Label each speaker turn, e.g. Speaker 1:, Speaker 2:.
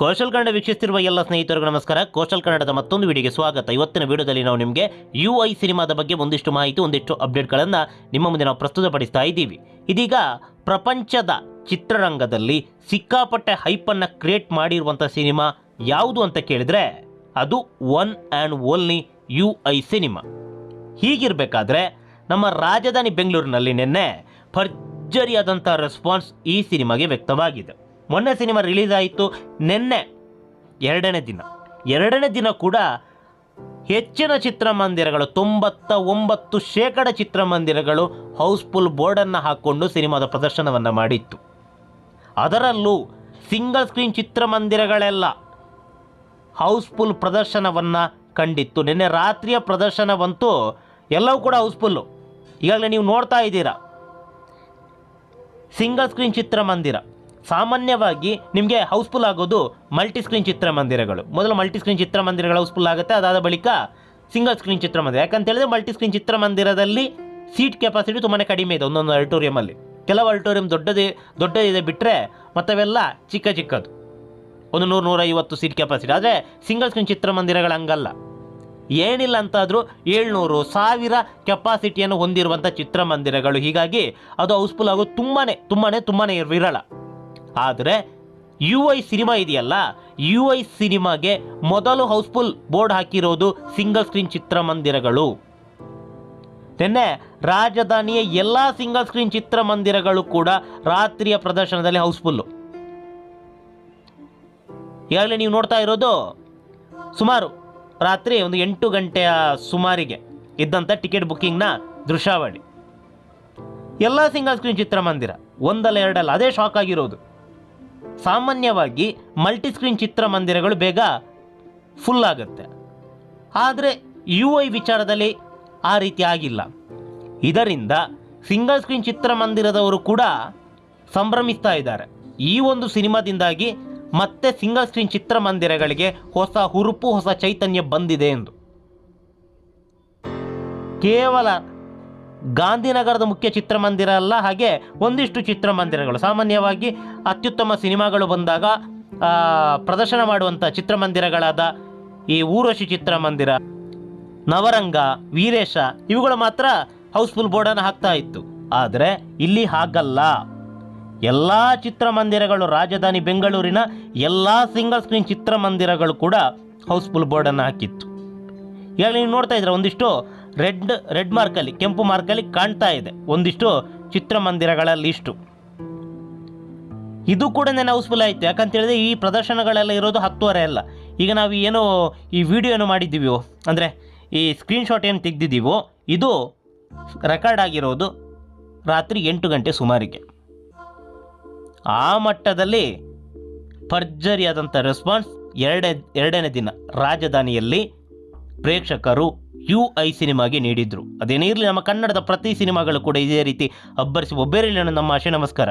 Speaker 1: ಕೌಶಲ್ ಕನ್ನಡ ವೀಕ್ಷಿಸುತ್ತಿರುವ ಎಲ್ಲ ಸ್ನೇಹಿತರಿಗೂ ನಮಸ್ಕಾರ. ಕೌಶಲ್ ಕನ್ನಡದ ಮತ್ತೊಂದು ವಿಡಿಯೋಗೆ ಸ್ವಾಗತ. ಇವತ್ತಿನ ವಿಡಿಯೋದಲ್ಲಿ ನಾವು ನಿಮಗೆ ಯು ಐ ಸಿನಿಮಾದ ಬಗ್ಗೆ ಒಂದಿಷ್ಟು ಮಾಹಿತಿ, ಒಂದಿಷ್ಟು ಅಪ್ಡೇಟ್ಗಳನ್ನು ನಿಮ್ಮ ಮುಂದೆ ನಾವು ಪ್ರಸ್ತುತಪಡಿಸ್ತಾ ಇದ್ದೀವಿ. ಇದೀಗ ಪ್ರಪಂಚದ ಚಿತ್ರರಂಗದಲ್ಲಿ ಸಿಕ್ಕಾಪಟ್ಟೆ ಹೈಪನ್ನು ಕ್ರಿಯೇಟ್ ಮಾಡಿರುವಂಥ ಸಿನಿಮಾ ಯಾವುದು ಅಂತ ಕೇಳಿದರೆ ಅದು one and only U I cinema. ಹೀಗಿರಬೇಕಾದ್ರೆ ನಮ್ಮ ರಾಜಧಾನಿ ಬೆಂಗಳೂರಿನಲ್ಲಿ ನಿನ್ನೆ ಭರ್ಜರಿಯಾದಂಥ ರೆಸ್ಪಾನ್ಸ್ ಈ ಸಿನಿಮಾಗೆ ವ್ಯಕ್ತವಾಗಿದೆ. ಮೊನ್ನೆ ಸಿನಿಮಾ ರಿಲೀಸ್ ಆಯಿತು ನಿನ್ನೆ, ಎರಡನೇ ದಿನ. ಎರಡನೇ ದಿನ ಕೂಡ ಹೆಚ್ಚಿನ ಚಿತ್ರಮಂದಿರಗಳು ತೊಂಬತ್ತ ಒಂಬತ್ತು ಶೇಕಡ ಚಿತ್ರಮಂದಿರಗಳು ಹೌಸ್ಫುಲ್ ಬೋರ್ಡನ್ನು ಹಾಕ್ಕೊಂಡು ಸಿನಿಮಾದ ಪ್ರದರ್ಶನವನ್ನು ಮಾಡಿತ್ತು. ಅದರಲ್ಲೂ ಸಿಂಗಲ್ ಸ್ಕ್ರೀನ್ ಚಿತ್ರಮಂದಿರಗಳೆಲ್ಲ ಹೌಸ್ಫುಲ್ ಪ್ರದರ್ಶನವನ್ನು ಕಂಡಿತ್ತು. ನಿನ್ನೆ ರಾತ್ರಿಯ ಪ್ರದರ್ಶನವಂತೂ ಎಲ್ಲವೂ ಕೂಡ ಹೌಸ್ಫುಲ್ಲು. ಈಗಾಗಲೇ ನೀವು ನೋಡ್ತಾ ಇದ್ದೀರಾ? ಸಿಂಗಲ್ ಸ್ಕ್ರೀನ್ ಚಿತ್ರಮಂದಿರ. ಸಾಮಾನ್ಯವಾಗಿ ನಿಮಗೆ ಹೌಸ್ಫುಲ್ ಆಗೋದು ಮಲ್ಟಿ ಸ್ಕ್ರೀನ್ ಚಿತ್ರಮಂದಿರಗಳು. ಮೊದಲು ಮಲ್ಟಿ ಸ್ಕ್ರೀನ್ ಚಿತ್ರಮಂದಿರಗಳು ಹೌಸ್ಫುಲ್ ಆಗುತ್ತೆ, ಅದಾದ ಬಳಿಕ ಸಿಂಗಲ್ ಸ್ಕ್ರೀನ್ ಚಿತ್ರಮಂದಿರ. ಯಾಕಂತ ಹೇಳಿದ್ರೆ ಮಲ್ಟಿ ಸ್ಕ್ರೀನ್ ಚಿತ್ರಮಂದಿರದಲ್ಲಿ ಸೀಟ್ ಕೆಪಾಸಿಟಿ ತುಂಬಾ ಕಡಿಮೆ ಇದೆ ಒಂದೊಂದು ಆಡಿಟೋರಿಯಮಲ್ಲಿ ಕೆಲವು ಆಡಿಟೋರಿಯಂ ದೊಡ್ಡದೇ, ದೊಡ್ಡದಿದೆ ಬಿಟ್ಟರೆ ಮತ್ತವೆಲ್ಲ ಚಿಕ್ಕ ಚಿಕ್ಕದು. ಒಂದು ನೂರು, ನೂರೈವತ್ತು ಸೀಟ್ ಕೆಪಾಸಿಟಿ ಆದರೆ ಸಿಂಗಲ್ ಸ್ಕ್ರೀನ್ ಚಿತ್ರಮಂದಿರಗಳು ಹಂಗಲ್ಲ. ಏನಿಲ್ಲ ಅಂತಾದರೂ ಏಳ್ನೂರು, ಸಾವಿರ ಕೆಪಾಸಿಟಿಯನ್ನು ಹೊಂದಿರುವಂಥ ಚಿತ್ರಮಂದಿರಗಳು. ಹೀಗಾಗಿ ಅದು ಹೌಸ್ಫುಲ್ ಆಗೋದು ತುಂಬಾ ತುಂಬಾ ತುಂಬಾ ವಿರಳ. ಆದರೆ ಯು ಐ ಸಿನಿಮಾ ಇದೆಯಲ್ಲ? ಯು ಐ ಸಿನಿಮಾಗೆ ಮೊದಲು ಹೌಸ್ಫುಲ್ ಬೋರ್ಡ್ ಹಾಕಿರೋದು ಸಿಂಗಲ್ ಸ್ಕ್ರೀನ್ ಚಿತ್ರಮಂದಿರಗಳು. ನಿನ್ನೆ ರಾಜಧಾನಿಯ ಎಲ್ಲ ಸಿಂಗಲ್ ಸ್ಕ್ರೀನ್ ಚಿತ್ರಮಂದಿರಗಳು ಕೂಡ ರಾತ್ರಿಯ ಪ್ರದರ್ಶನದಲ್ಲಿ ಹೌಸ್ಫುಲ್ಲು ಈಗಾಗಲೇ ನೀವು ನೋಡ್ತಾ ಇರೋದು? ಸುಮಾರು ರಾತ್ರಿ ಒಂದು ಎಂಟು ಗಂಟೆಯ ಸುಮಾರಿಗೆ ಇದ್ದಂಥ ಟಿಕೆಟ್ ಬುಕ್ಕಿಂಗ್ನ ದೃಶ್ಯಾವಳಿ. ಎಲ್ಲ ಸಿಂಗಲ್ ಸ್ಕ್ರೀನ್ ಚಿತ್ರಮಂದಿರ, ಒಂದಲ್ಲ ಎರಡಲ್ಲ, ಅದೇ ಶಾಕ್ ಆಗಿರೋದು. ಸಾಮಾನ್ಯವಾಗಿ ಮಲ್ಟಿಸ್ಕ್ರೀನ್ ಚಿತ್ರಮಂದಿರಗಳು ಬೇಗ ಫುಲ್ ಆಗುತ್ತೆ. ಆದರೆ ಯು ಐ ವಿಚಾರದಲ್ಲಿ ಆ ರೀತಿ ಆಗಿಲ್ಲ. ಇದರಿಂದ ಸಿಂಗಲ್ ಸ್ಕ್ರೀನ್ ಚಿತ್ರಮಂದಿರದವರು ಕೂಡ ಸಂಭ್ರಮಿಸ್ತಾ ಇದ್ದಾರೆ. ಈ ಒಂದು ಸಿನಿಮಾದಿಂದಾಗಿ ಮತ್ತೆ ಸಿಂಗಲ್ ಸ್ಕ್ರೀನ್ ಚಿತ್ರಮಂದಿರಗಳಿಗೆ ಹೊಸ ಹುರುಪು, ಹೊಸ ಚೈತನ್ಯ ಬಂದಿದೆ ಎಂದು. ಕೇವಲ ಗಾಂಧಿನಗರದ ಮುಖ್ಯ ಚಿತ್ರಮಂದಿರ ಅಲ್ಲ, ಹಾಗೆ ಒಂದಿಷ್ಟು ಚಿತ್ರಮಂದಿರಗಳು. ಸಾಮಾನ್ಯವಾಗಿ ಅತ್ಯುತ್ತಮ ಸಿನಿಮಾಗಳು ಬಂದಾಗ ಪ್ರದರ್ಶನ ಮಾಡುವಂಥ ಚಿತ್ರಮಂದಿರಗಳಾದ ಈ ಊರ್ವಶಿ ಚಿತ್ರಮಂದಿರ, ನವರಂಗ, ವೀರೇಶ, ಇವುಗಳು ಮಾತ್ರ ಹೌಸ್ಫುಲ್ ಬೋರ್ಡನ್ನು ಹಾಕ್ತಾ ಇತ್ತು. ಆದರೆ ಇಲ್ಲಿ ಹಾಗಲ್ಲ. ಎಲ್ಲ ಚಿತ್ರಮಂದಿರಗಳು ರಾಜಧಾನಿ ಬೆಂಗಳೂರಿನ ಎಲ್ಲ ಸಿಂಗಲ್ ಸ್ಕ್ರೀನ್ ಚಿತ್ರಮಂದಿರಗಳು ಕೂಡ ಹೌಸ್ಫುಲ್ ಬೋರ್ಡನ್ನು ಹಾಕಿತ್ತು. ಈಗ ನೀವು ನೋಡ್ತಾ ಇದ್ರೆ ಒಂದಿಷ್ಟು ರೆಡ್ ರೆಡ್ ಮಾರ್ಕಲ್ಲಿ, ಕೆಂಪು ಮಾರ್ಕಲ್ಲಿ ಕಾಣ್ತಾ ಇದೆ. ಒಂದಿಷ್ಟು ಚಿತ್ರಮಂದಿರಗಳ ಲಿಸ್ಟು. ಇದು ಕೂಡ ನೆನೆ ಹೌಸ್ಫುಲ್ ಆಯಿತು. ಯಾಕಂತೇಳಿದ್ರೆ ಈ ಪ್ರದರ್ಶನಗಳೆಲ್ಲ ಇರೋದು ಹತ್ತುವರೆ ಅಲ್ಲ. ಈಗ ನಾವು ಏನು ಈ ವಿಡಿಯೋ ಏನು ಮಾಡಿದ್ದೀವೋ, ಅಂದರೆ ಈ ಸ್ಕ್ರೀನ್ಶಾಟ್ ಏನು ತೆಗೆದಿದ್ದೀವೋ, ಇದು ರೆಕಾರ್ಡ್ ಆಗಿರೋದು ರಾತ್ರಿ ಎಂಟು ಗಂಟೆ ಸುಮಾರಿಗೆ. ಆ ಮಟ್ಟದಲ್ಲಿ ಭರ್ಜರಿಯಾದಂಥ ರೆಸ್ಪಾನ್ಸ್ ಎರಡೇ, ಎರಡನೇ ದಿನ ರಾಜಧಾನಿಯಲ್ಲಿ ಪ್ರೇಕ್ಷಕರು ಯು ಐ ಸಿನಿಮಾಗೆ ನೀಡಿದ್ರು. ಅದೇನೇ ಇರಲಿ, ನಮ್ಮ ಕನ್ನಡದ ಪ್ರತಿ ಸಿನಿಮಾಗಳು ಕೂಡ ಇದೇ ರೀತಿ ಅಬ್ಬರಿಸಿ ಒಬ್ಬರಿಲ್ಲ ನಮ್ಮ ಆಶೆ, ನಮಸ್ಕಾರ.